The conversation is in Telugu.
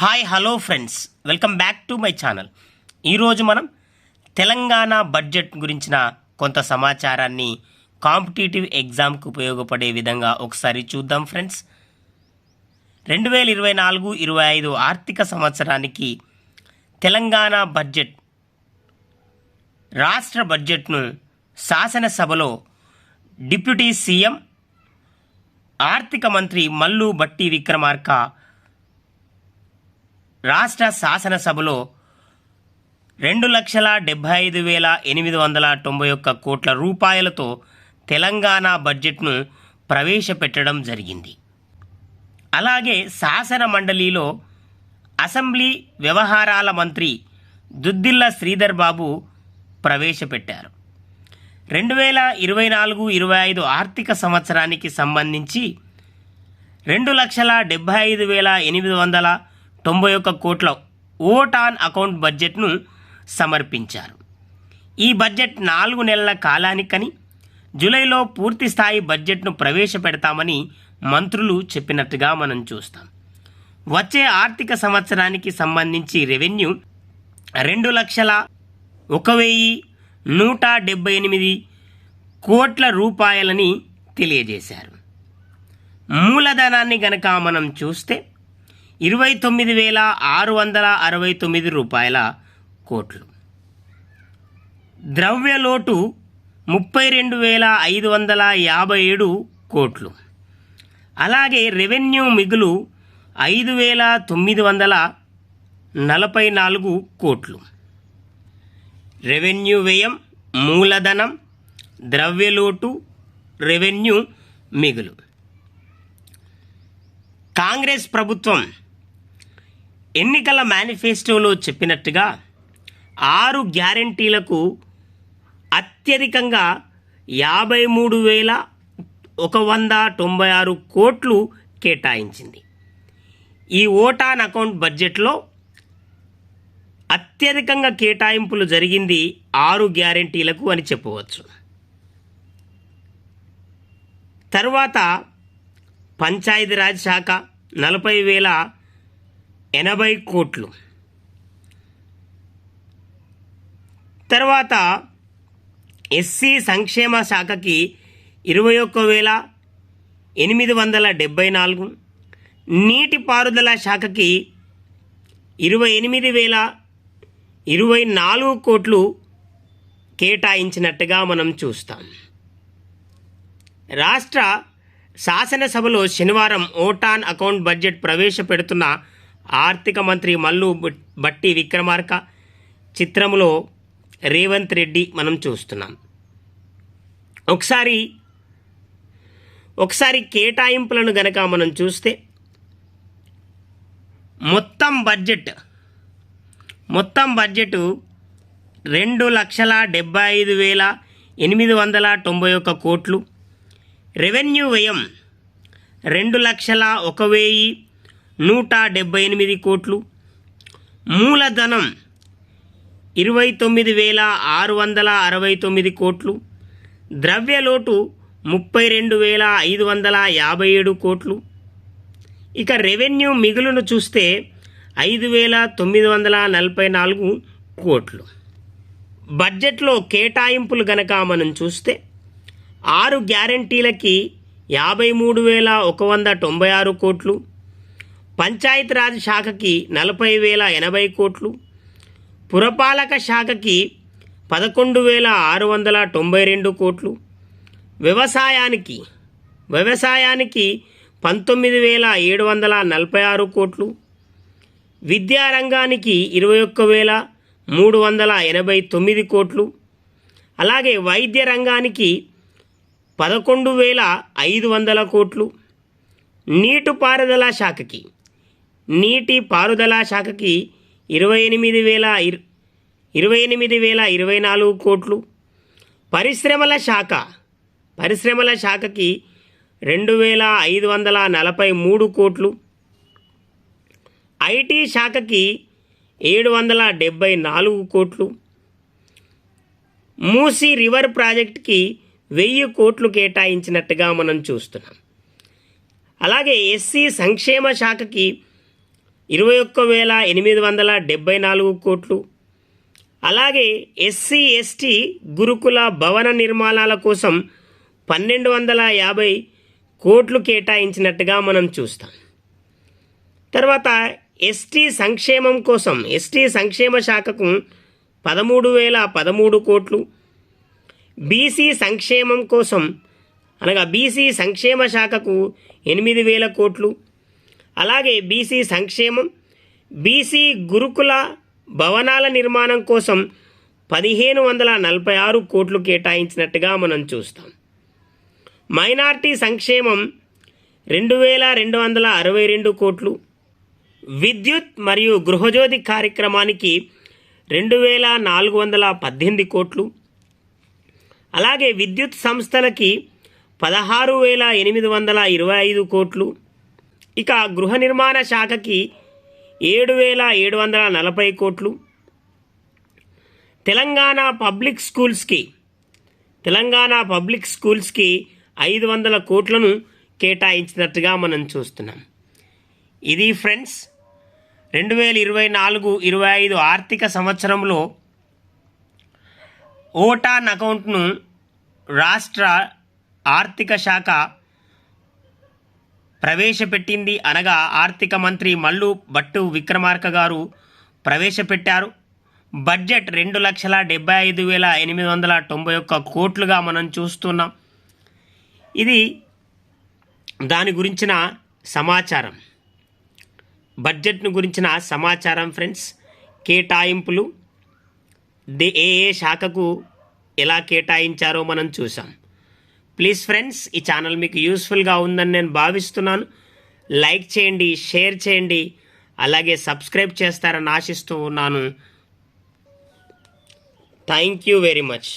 Hi hello friends. Welcome back to my channel. ఈరోజు మనం తెలంగాణ బడ్జెట్ గురించిన కొంత సమాచారాన్ని కాంపిటేటివ్ ఎగ్జామ్కి ఉపయోగపడే విధంగా ఒకసారి చూద్దాం ఫ్రెండ్స్. రెండు వేల ఇరవై నాలుగు ఇరవై ఐదు ఆర్థిక సంవత్సరానికి తెలంగాణ బడ్జెట్ రాష్ట్ర బడ్జెట్ను శాసనసభలో డిప్యూటీ సీఎం ఆర్థిక మంత్రి మల్లు బట్టి విక్రమార్క రాష్ట్ర శాసనసభలో రెండు లక్షల డెబ్బై ఐదు వేల ఎనిమిది వందల తొంభై ఒక్క కోట్ల రూపాయలతో తెలంగాణ బడ్జెట్ను ప్రవేశపెట్టడం జరిగింది. అలాగే శాసన మండలిలో అసెంబ్లీ వ్యవహారాల మంత్రి దుద్దిల్ల శ్రీధర్ బాబు ప్రవేశపెట్టారు. రెండు వేల ఇరవై నాలుగు ఇరవై ఐదు ఆర్థిక సంవత్సరానికి సంబంధించి రెండు లక్షల డెబ్బై ఐదు వేల ఎనిమిది వందల తొంభై ఒక్క కోట్ల ఓట్ ఆన్ అకౌంట్ బడ్జెట్ను సమర్పించారు. ఈ బడ్జెట్ నాలుగు నెలల కాలానికని జూలైలో పూర్తి స్థాయి బడ్జెట్ను ప్రవేశపెడతామని మంత్రులు చెప్పినట్టుగా మనం చూస్తాం. వచ్చే ఆర్థిక సంవత్సరానికి సంబంధించి రెవెన్యూ రెండు లక్షల ఒక వెయ్యి నూట డెబ్బై ఎనిమిది కోట్ల రూపాయలని తెలియజేశారు. మూలధనాన్ని గనక మనం చూస్తే ఇరవై తొమ్మిది వేల ఆరు వందల అరవై తొమ్మిది రూపాయల కోట్లు. ద్రవ్యలోటు ముప్పై రెండు వేల ఐదు వందల యాభై ఏడు కోట్లు. అలాగే రెవెన్యూ మిగులు ఐదు వేల తొమ్మిది వందల నలభై నాలుగు కోట్లు. రెవెన్యూ వ్యయం మూలధనం ద్రవ్యలోటు రెవెన్యూ మిగులు. కాంగ్రెస్ ప్రభుత్వం ఎన్నికల మేనిఫెస్టోలో చెప్పినట్టుగా ఆరు గ్యారంటీలకు అత్యధికంగా యాభై మూడు వేల ఒక వంద తొంభై ఆరు కోట్లు కేటాయించింది. ఈ ఓటాన్ అకౌంట్ బడ్జెట్లో అత్యధికంగా కేటాయింపులు జరిగింది ఆరు గ్యారంటీలకు అని చెప్పవచ్చు. తర్వాత పంచాయతీరాజ్ శాఖ నలభై వేల ఎనభై కోట్లు. తర్వాత ఎస్సీ సంక్షేమ శాఖకి ఇరవై ఒక్క వేల ఎనిమిది వందల డెబ్బై నాలుగు నీటిపారుదల శాఖకి ఇరవై ఎనిమిది వేల ఇరవై నాలుగు కోట్లు కేటాయించినట్టుగా మనం చూస్తాం. రాష్ట్ర శాసనసభలో శనివారం ఓటాన్ అకౌంట్ బడ్జెట్ ప్రవేశపెడుతున్న ఆర్థిక మంత్రి మల్లు బట్- బట్టి విక్రమార్క చిత్రంలో రేవంత్ రెడ్డి మనం చూస్తున్నాం. ఒకసారి ఒకసారి కేటాయింపులను గనక మనం చూస్తే మొత్తం బడ్జెట్ మొత్తం బడ్జెట్ రెండు లక్షల డెబ్బై ఐదు వేల ఎనిమిది వందల తొంభై ఒక్క కోట్లు. రెవెన్యూ వ్యయం రెండు లక్షల ఒక వెయ్యి నూట డెబ్బై ఎనిమిది కోట్లు. మూలధనం ఇరవై తొమ్మిది వేల ఆరు వందల అరవై తొమ్మిది కోట్లు. ద్రవ్యలోటు ముప్పై రెండు వేల ఐదు వందల యాభై ఏడు కోట్లు. ఇక రెవెన్యూ మిగులును చూస్తే ఐదు వేల తొమ్మిది వందల నలభై నాలుగు కోట్లు. బడ్జెట్లో కేటాయింపులు గనక మనం చూస్తే ఆరు గ్యారంటీలకి యాభై మూడు వేల ఒక వంద తొంభై ఆరు కోట్లు. పంచాయతీరాజ్ శాఖకి నలభై వేల ఎనభై కోట్లు పురపాలక శాఖకి పదకొండు వేల ఆరు వందల తొంభై రెండు కోట్లు వ్యవసాయానికి వ్యవసాయానికి పంతొమ్మిది వేల ఏడు వందల నలభై ఆరు కోట్లు విద్యారంగానికి ఇరవై ఒక్క వేల మూడు వందల ఎనభై తొమ్మిది కోట్లు అలాగే వైద్య రంగానికి పదకొండు వేల ఐదు వందల కోట్లు నీటిపారుదల శాఖకి నీటి పారుదల శాఖకి ఇరవై ఎనిమిది వేల ఇర్- ఇరవై ఎనిమిది వేల ఇరవై నాలుగు కోట్లు. పరిశ్రమల శాఖ పరిశ్రమల శాఖకి రెండు వేల ఐదు వందల నలభై మూడు కోట్లు. ఐటీ శాఖకి ఏడు వందల డెబ్బై నాలుగు కోట్లు. మూసీ రివర్ ప్రాజెక్ట్కి వెయ్యి కోట్లు కేటాయించినట్టుగా మనం చూస్తున్నాం. అలాగే ఎస్సీ సంక్షేమ శాఖకి ఇరవై ఒక్క వేల ఎనిమిది వందల డెబ్బై నాలుగు కోట్లు. అలాగే ఎస్సీ ఎస్టీ గురుకుల భవన నిర్మాణాల కోసం పన్నెండు వందల యాభై కోట్లు కేటాయించినట్టుగా మనం చూస్తాం. తర్వాత ఎస్టీ సంక్షేమం కోసం ఎస్టీ సంక్షేమ శాఖకు పదమూడు వేల పదమూడు కోట్లు. బీసీ సంక్షేమం కోసం అనగా బీసీ సంక్షేమ శాఖకు ఎనిమిది వేల కోట్లు. అలాగే బీసీ సంక్షేమం బీసీ గురుకుల భవనాల నిర్మాణం కోసం పదిహేను వందల నలభై ఆరు కోట్లు కేటాయించినట్టుగా మనం చూస్తాం. మైనార్టీ సంక్షేమం రెండు వేల రెండు వందల అరవై రెండు కోట్లు. విద్యుత్ మరియు గృహజ్యోతి కార్యక్రమానికి రెండు వేల నాలుగు వందల పద్దెనిమిది కోట్లు. అలాగే విద్యుత్ సంస్థలకి పదహారు వేల ఎనిమిది వందల ఇరవై ఐదు కోట్లు. ఇక గృహ నిర్మాణ శాఖకి ఏడు వేల ఏడు వందల నలభై కోట్లు. తెలంగాణ పబ్లిక్ స్కూల్స్కి తెలంగాణ పబ్లిక్ స్కూల్స్కి ఐదు వందల కోట్లను కేటాయించినట్టుగా మనం చూస్తున్నాం. ఇది ఫ్రెండ్స్ రెండు వేల ఇరవై నాలుగు ఇరవై ఐదు ఆర్థిక సంవత్సరంలో ఓటాన్ అకౌంట్ను రాష్ట్ర ఆర్థిక శాఖ ప్రవేశపెట్టింది అనగా ఆర్థిక మంత్రి మల్లు భట్టు విక్రమార్క గారు ప్రవేశపెట్టారు. బడ్జెట్ రెండు లక్షల డెబ్బై ఐదు వేల ఎనిమిది వందల తొంభై ఒక్క కోట్లుగా మనం చూస్తున్నాం. ఇది దాని గురించిన సమాచారం. బడ్జెట్ను గురించిన సమాచారం ఫ్రెండ్స్ కేటాయింపులు. ఏ ఏ శాఖకు ఎలా కేటాయించారో మనం చూసాం ప్లీజ్ ఫ్రెండ్స్ ఈ ఛానల్ మీకు యూస్ఫుల్గా ఉందని నేను భావిస్తున్నాను. లైక్ చేయండి షేర్ చేయండి అలాగే సబ్స్క్రైబ్ చేస్తారని ఆశిస్తూ ఉన్నాను. Thank you very much